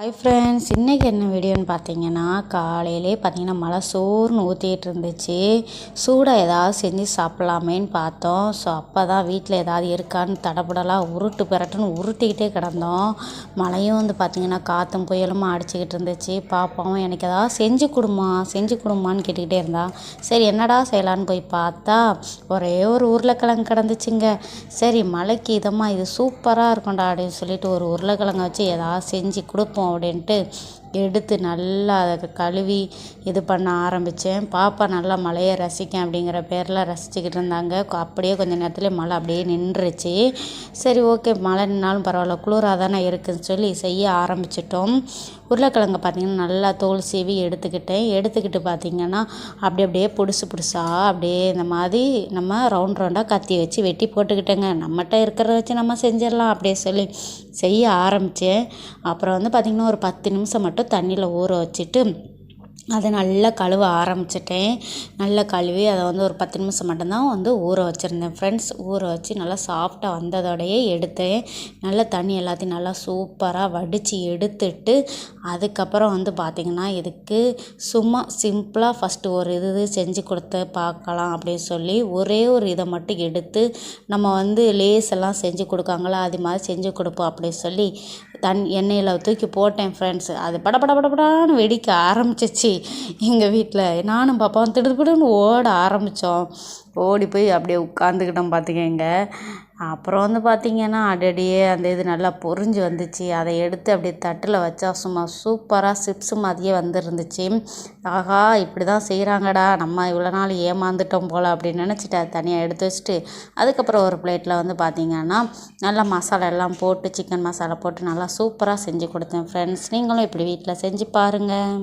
Hi friends இன்றைக்கி என்ன வீடியோன்னு பார்த்தீங்கன்னா காலையிலே பார்த்தீங்கன்னா மழை சோர்னு ஊற்றிட்டு இருந்துச்சு சூடாக ஏதாவது செஞ்சு சாப்பிட்லாமேன்னு பார்த்தோம். ஸோ அப்போ தான் வீட்டில் ஏதாவது இருக்கான்னு தடபுடலாக உருட்டு பெரட்டுன்னு உருட்டிக்கிட்டே கிடந்தோம். மழையும் வந்து பார்த்திங்கன்னா காற்றும் புயலும் அடிச்சுக்கிட்டு இருந்துச்சு. பாப்பாவும் எனக்கு ஏதாவது செஞ்சு கொடுமா செஞ்சு கொடுமான்னு கேட்டுக்கிட்டே இருந்தா சரி என்னடா செய்யலான்னு போய் பார்த்தா ஒரே ஒரு உருளைக்கிழங்கு கிடந்துச்சுங்க. சரி மழைக்கு இதமாக இது சூப்பராக இருக்கும்டா அப்படின்னு சொல்லிட்டு ஒரு உருளைக்கிழங்கை வச்சு ஏதாவது செஞ்சு கொடுப்போம். ನೋಡೆಂಟ್ எடுத்து நல்லா அதை கழுவி இது பண்ண ஆரம்பித்தேன். பாப்பா நல்லா மழையை ரசிக்கும் அப்படிங்கிற பேரில் ரசிச்சுக்கிட்டு இருந்தாங்க. அப்படியே கொஞ்சம் நேரத்தில் மழை அப்படியே நின்றுச்சு. சரி ஓகே மழை நின்னாலும் பரவாயில்ல குளிராக தானே இருக்குதுன்னு சொல்லி செய்ய ஆரம்பிச்சிட்டோம். உருளைக்கிழங்கு பார்த்திங்கன்னா நல்லா தோல் சீவி எடுத்துக்கிட்டேன். எடுத்துக்கிட்டு பார்த்திங்கன்னா அப்படி அப்படியே புதுசு புதுசாக அப்படியே இந்த மாதிரி நம்ம ரவுண்ட் ரவுண்டாக கத்தி வச்சு வெட்டி போட்டுக்கிட்டேங்க. நம்மகிட்ட இருக்கிறத வச்சு நம்ம செஞ்சிடலாம் அப்படியே சொல்லி செய்ய ஆரம்பித்தேன். அப்புறம் வந்து பார்த்திங்கன்னா ஒரு பத்து நிமிஷம் மட்டும் தண்ணியில் ஊற வச்சுட்டு அதை நல்லா கழுவ ஆரம்பிச்சிட்டேன். நல்லா கழுவி அதை வந்து ஒரு பத்து நிமிஷம் மட்டும்தான் வந்து ஊற வச்சுருந்தேன். ஃப்ரெண்ட்ஸ் ஊற வச்சு நல்லா சாஃப்டாக வந்ததோடையே எடுத்தேன். நல்லா தண்ணி எல்லாத்தையும் நல்லா சூப்பராக வடித்து எடுத்துட்டு அதுக்கப்புறம் வந்து பார்த்திங்கன்னா இதுக்கு சும்மா சிம்பிளாக ஃபஸ்ட்டு ஒரு இது செஞ்சு கொடுத்து பார்க்கலாம் அப்படின்னு சொல்லி ஒரே ஒரு இதை மட்டும் எடுத்து நம்ம வந்து லேஸ் எல்லாம் செஞ்சு கொடுக்காங்களா அது மாதிரி செஞ்சு கொடுப்போம் அப்படின்னு சொல்லி தன் எண்ணெயில் தூக்கி போட்டேன் ஃப்ரெண்ட்ஸ் அது பட பட வெடிக்க ஆரம்பிச்சிச்சு. எங்கள் வீட்டில் நானும் பாப்பாவும் திடுதிடுன்னு ஓட ஆரம்பித்தோம் ஓடி போய் அப்படியே உட்காந்துக்கிட்டோம் பார்த்துக்கங்க அப்புறம் வந்து பார்த்திங்கன்னா அடடியே அந்த இது நல்லா பொரிஞ்சு வந்துச்சு. அதை எடுத்து அப்படியே தட்டில் வச்சா சும்மா சூப்பராக சிப்ஸ் மாதிரியே வந்துருந்துச்சு. ஆஹா இப்படி தான் செய்கிறாங்கடா நம்ம இவ்வளோ நாள் ஏமாந்துட்டோம் போல் அப்படின்னு நினச்சிட்டு அதை தனியாக எடுத்து வச்சுட்டு அதுக்கப்புறம் ஒரு பிளேட்டில் வந்து பார்த்திங்கன்னா நல்லா மசாலா எல்லாம் போட்டு சிக்கன் மசாலா போட்டு நல்லா சூப்பராக செஞ்சு கொடுத்தேன் ஃப்ரெண்ட்ஸ் நீங்களும் இப்படி வீட்டில் செஞ்சு பாருங்கள்